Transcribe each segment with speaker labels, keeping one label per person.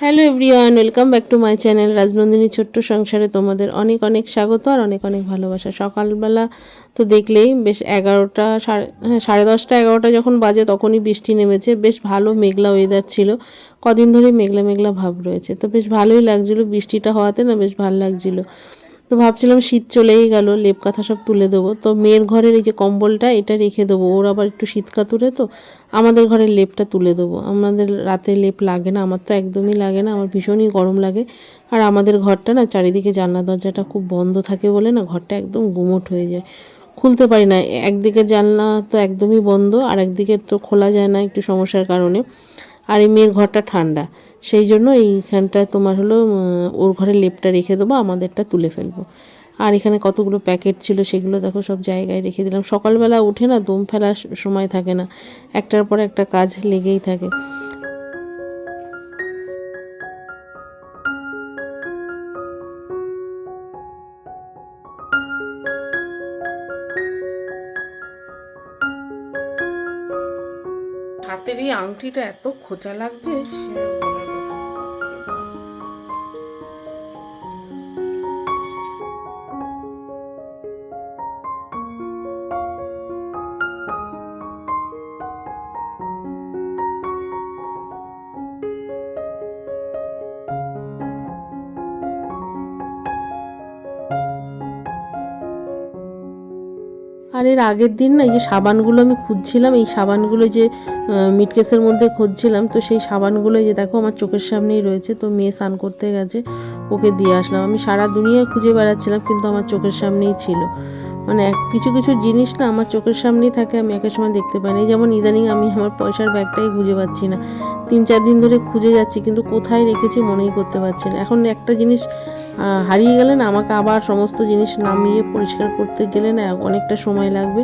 Speaker 1: Hello everyone welcome back to my channel Rajnandini ছোট্ট সংসারে তোমাদের অনেক অনেক স্বাগত আর অনেক অনেক ভালোবাসা। সকালবেলা তো দেখলেই বেশ এগারোটা, সাড়ে হ্যাঁ সাড়ে দশটা, এগারোটা যখন বাজে তখনই বৃষ্টি নেমেছে। বেশ ভালো মেঘলা ওয়েদার ছিল। কদিন ধরে মেঘলা মেঘলা ভাব রয়েছে। তো বেশ ভালোই লাগছিল বৃষ্টিটা হওয়াতে না, বেশ ভালো লাগছিল। তো ভাবছিলাম শীত চলেই গেল, লেপ কাঁথা সব তুলে দেবো। তো মেয়ের ঘরের এই যে কম্বলটা, এটা রেখে দেবো। ওর আবার একটু শীত কাতুরে তো, আমাদের ঘরের লেপটা তুলে দেবো। আমাদের রাতে লেপ লাগে না, আমার তো একদমই লাগে না, আমার ভীষণই গরম লাগে। আর আমাদের ঘরটা না, চারিদিকে জানলা দরজাটা খুব বন্ধ থাকে বলে না, ঘরটা একদম গুমোট হয়ে যায়। খুলতে পারি না, একদিকে জানলা তো একদমই বন্ধ আর একদিকে তো খোলা যায় না একটু সমস্যার কারণে। আর এই মেয়ের ঘরটা ঠান্ডা। সেই জন্য এইখানটায় তোমার হলো ওর ঘরে লেপটা রেখে দেবো, আমাদেরটা তুলে ফেলব। আর এখানে কতগুলো প্যাকেট ছিল সেগুলো দেখো সব জায়গায় রেখে দিলাম। সকালবেলা উঠে না, দম ফেলার সময় থাকে না। একটার পর একটা কাজ লেগেই থাকে। হাতের এই আংটিটা এত খোঁচা লাগছে আর এর আগের দিন না যে সাবানগুলো আমি খুঁজছিলাম, এই সাবানগুলো যে মিটকেসের মধ্যে খুঁজছিলাম, তো সেই সাবানগুলো যে দেখো আমার চোখের সামনেই রয়েছে, তো মেয়ে স্নান করতে গেছে, ওকে দিয়ে আসলাম। আমি সারা দুনিয়া খুঁজে বেড়াচ্ছিলাম, কিন্তু আমার চোখের সামনেই ছিল। মানে এক, কিছু কিছু জিনিস না আমার চোখের সামনেই থাকে, আমি একের সময় দেখতে পাই না। যেমন ইদানিং আমি আমার পয়সার ব্যাগটাই খুঁজে পাচ্ছি না। তিন, চার দিন ধরে খুঁজে যাচ্ছি, কিন্তু কোথায় রেখেছি মনেই করতে পারছি না। এখন একটা জিনিস হারিয়ে গেলেন, আমাকে আবার সমস্ত জিনিস নামিয়ে পরিষ্কার করতে গেলে না অনেকটা সময় লাগবে।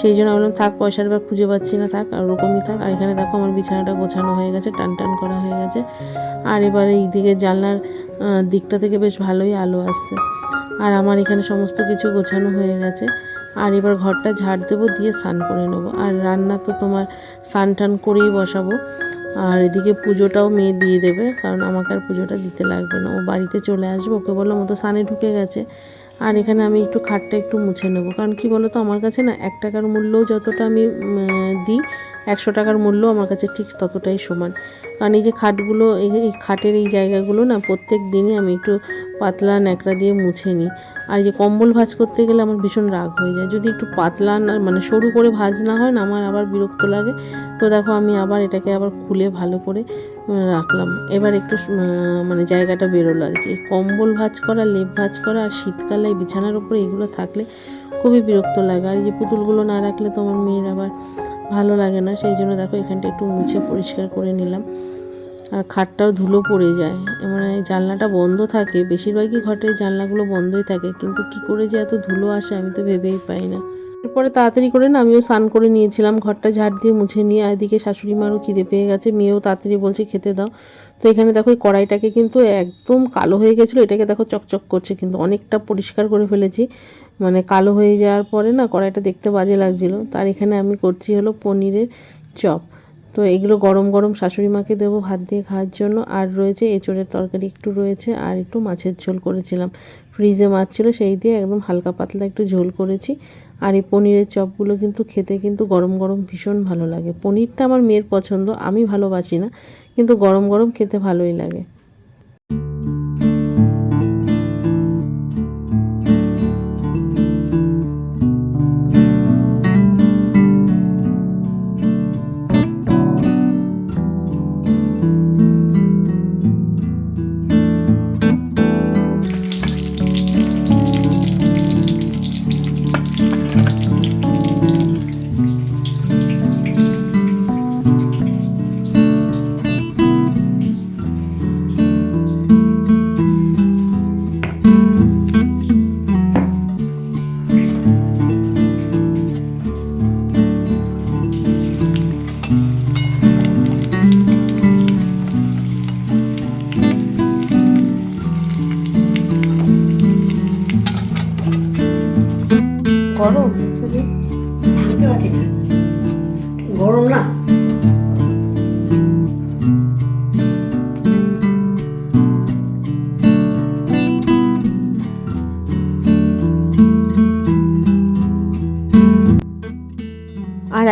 Speaker 1: সেই জন্য বললাম থাক, পয়সার ব্যাগ খুঁজে পাচ্ছি না, থাক, আর ওরকমই থাক। আর এখানে দেখো, আমার বিছানাটা গোছানো হয়ে গেছে, টান টান করা হয়ে গেছে। আর এবারে এই দিকে জানলার দিকটা থেকে বেশ ভালোই আলো আসছে। আর আমার এখানে সমস্ত কিছু গোছানো হয়ে গেছে। আর এবার ঘরটা ঝাড় দেবো, দিয়ে স্নান করে নেব। আর রান্না তো তোমার স্নান টান করেই বসাবো। আর এদিকে পুজোটাও মেয়ে দিয়ে দেবে, কারণ আমাকে আর পুজোটা দিতে লাগবে না। ও বাড়িতে চলে আসবে, ওকে বললাম ও তো সানে ঢুকে গেছে। আর এখানে আমি একটু খাটটা একটু মুছে নেব। কারণ কি বলো তো আমার কাছে না এক টাকার মূল্যও যতটা আমি দিই, একশো টাকার মূল্য আমার কাছে ঠিক ততটাই সমান। কারণ এই যে খাটগুলো, এই খাটের এই জায়গাগুলো না প্রত্যেক দিনই আমি একটু পাতলা ন্যাকড়া দিয়ে মুছে নিই। আর যে কম্বল ভাঁজ করতে গেলে আমার ভীষণ রাগ হয়ে যায়। যদি একটু পাতলা না মানে সরু করে ভাঁজ না হয় না, আমার আবার বিরক্ত লাগে। তো দেখো আমি আবার এটাকে আবার খুলে ভালো করে রাখলাম। এবার একটু মানে জায়গাটা বেরোলো আর কি। কম্বল ভাঁজ করা, লেপ ভাঁজ করা আর শীতকালে বিছানার উপরে এগুলো থাকলে খুবই বিরক্ত লাগে। আর যে পুতুলগুলো না রাখলে তো আমার মেয়ের আবার ভালো লাগে না। সেই জন্য দেখো এখানটা একটু মুছে পরিষ্কার করে নিলাম। আর খাটটাও ধুলো পড়ে যায়। মানে জানলাটা বন্ধ থাকে। বেশিরভাগই ঘটে জানলাগুলো বন্ধই থাকে। কিন্তু কি করে যে এত ধুলো আসে আমি তো ভেবেই পাই না। এরপরে তাড়াতাড়ি করে না আমিও স্নান করে নিয়েছিলাম, ঘরটা ঝাড় দিয়ে মুছে নিয়ে এদিকে শাশুড়ি মারও খিদে পেয়ে গেছে, মেয়েও তাড়াতাড়ি বলছে খেতে দাও। তো এখানে দেখো এই কড়াইটাকে কিন্তু একদম কালো হয়ে গেছিল, এটাকে দেখো চকচক করছে কিন্তু অনেকটা পরিষ্কার করে ফেলেছি। মানে কালো হয়ে যাওয়ার পরে না কড়াইটা দেখতে বাজে লাগছিল, তার এখানে আমি করছি হলো পনিরের চপ। তো এগুলো গরম গরম শাশুড়ি মাকে দেবো ভাত দিয়ে খাওয়ার জন্য, আর রয়েছে এঁচড়ের তরকারি একটু রয়েছে, আর একটু মাছের ঝোল করেছিলাম। ফ্রিজে মাছ ছিল সেই দিয়ে একদম হালকা পাতলা একটু ঝোল করেছি আর এই পনিরের চপগুলো কিন্তু খেতে কিন্তু গরম গরম ভীষণ ভালো লাগে। পনিরটা আমার মেয়ের পছন্দ, আমি ভালোবাসি না, কিন্তু গরম গরম খেতে ভালোই লাগে।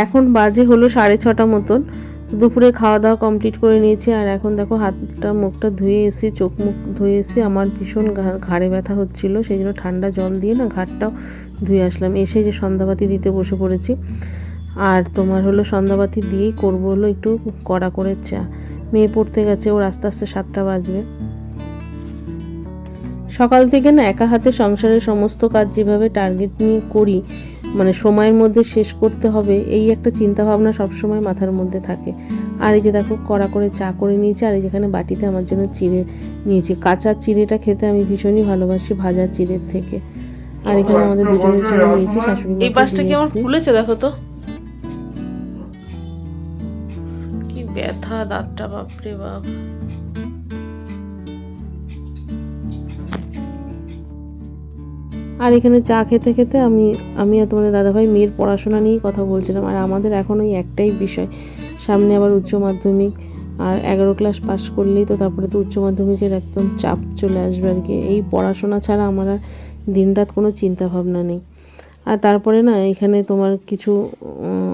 Speaker 1: এখন বাজে হলো সাড়ে ছটা মতন। দুপুরে খাওয়া দাওয়া কমপ্লিট করে নিয়েছি আর এখন দেখো হাতটা, মুখটা ধুয়ে এসে চোখ মুখ ধুয়ে এসে আমার ভীষণ ঘাড়ে ব্যথা হচ্ছিল, সেই জন্য ঠান্ডা জল দিয়ে না ঘাটটাও ধুয়ে আসলাম। এসে যে সন্ধ্যাবাতি দিতে বসে পড়েছি। আর তোমার হলো সন্ধ্যাবাতি দিয়েই করব হলো একটু কড়া করে চা। মেয়ে পড়তে গেছে, ওর আস্তে আস্তে সাতটা বাজবে। সকাল থেকে না একা হাতে সংসারের সমস্ত কাজ যেভাবে টার্গেট নিয়ে করি মানে সময়ের মধ্যে শেষ করতে হবে এই একটা চিন্তা ভাবনা সবসময় মাথার মধ্যে থাকে। আর এই যে দেখো কড়া করে চা করে নিয়েছি আর এই যেখানে বাটিতে আমার জন্য চিড়ে নিয়েছি। কাঁচা চিড়েটা খেতে আমি ভীষণই ভালোবাসি ভাজা চিড়ের থেকে। আর এখানে আমাদের দুজনের জন্য নিয়েছি শাশুড়ি
Speaker 2: এই পাশটা কি আমার ফুলেছে দেখো তো। কি ব্যথা দাঁতটা বাপরে বাপ।
Speaker 1: আর এখানে চা খেতে খেতে আমি আমি আর তোমাদের দাদাভাই মেয়ের পড়াশোনা নিয়েই কথা বলছিলাম। আর আমাদের এখন ওই একটাই বিষয়। সামনে আবার উচ্চ মাধ্যমিক আর এগারো ক্লাস পাস করলেই তো তারপরে তো উচ্চ মাধ্যমিকের একদম চাপ চলে আসবে আর কি। এই পড়াশোনা ছাড়া আমার আর দিনরাত কোনো চিন্তা ভাবনা নেই। আর তারপরে না, এখানে তোমার কিছু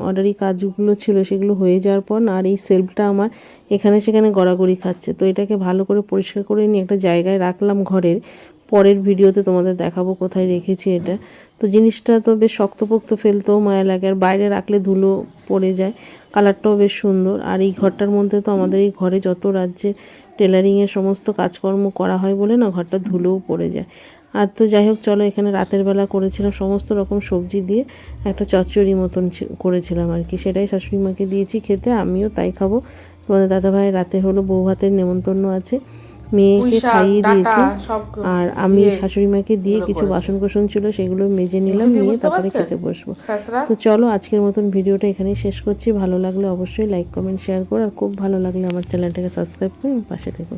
Speaker 1: অর্ডারি কাজগুলো ছিল, সেগুলো হয়ে যাওয়ার পর না, আর এই সেলফটা আমার এখানে সেখানে গড়াগড়ি খাচ্ছে। তো এটাকে ভালো করে পরিষ্কার করে নিয়ে একটা জায়গায় রাখলাম ঘরের। পরের ভিডিওতে তোমাদের দেখাবো কোথায় রেখেছি এটা। তো জিনিসটা তো বেশ শক্তপোক্ত ফেলতেও মায়া লাগে, আর বাইরে রাখলে ধুলো পড়ে যায়, কালারটাও বেশ সুন্দর। আর এই ঘরটার মধ্যে তো আমাদের এই ঘরে যত রাজ্যে টেলারিংয়ের সমস্ত কাজকর্ম করা হয় বলে না, ঘরটা ধুলোও পড়ে যায়। আর তো যাই হোক, চলো এখানে রাতের বেলা করেছিলাম সমস্ত রকম সবজি দিয়ে একটা চচ্চড়ি মতন করেছিলাম আর কি। সেটাই শাশুড়ি মাকে দিয়েছি খেতে, আমিও তাই খাব। তোমাদের দাদাভাই রাতে হলো বউ হাতের নেমন্তন্ন আছে। মেয়েকে খাইয়ে দিয়েছি। আর আমি শাশুড়ি মাকে দিয়ে কিছু বাসন কোসন ছিল সেগুলো মেজে নিলাম নিয়ে তারপরে খেতে বসবো। তো চলো আজকের মতন ভিডিওটা এখানেই শেষ করছি। ভালো লাগলে অবশ্যই লাইক কমেন্ট শেয়ার করো। আর খুব ভালো লাগলে আমার চ্যানেলটাকে সাবস্ক্রাইব করে পাশে থেকো।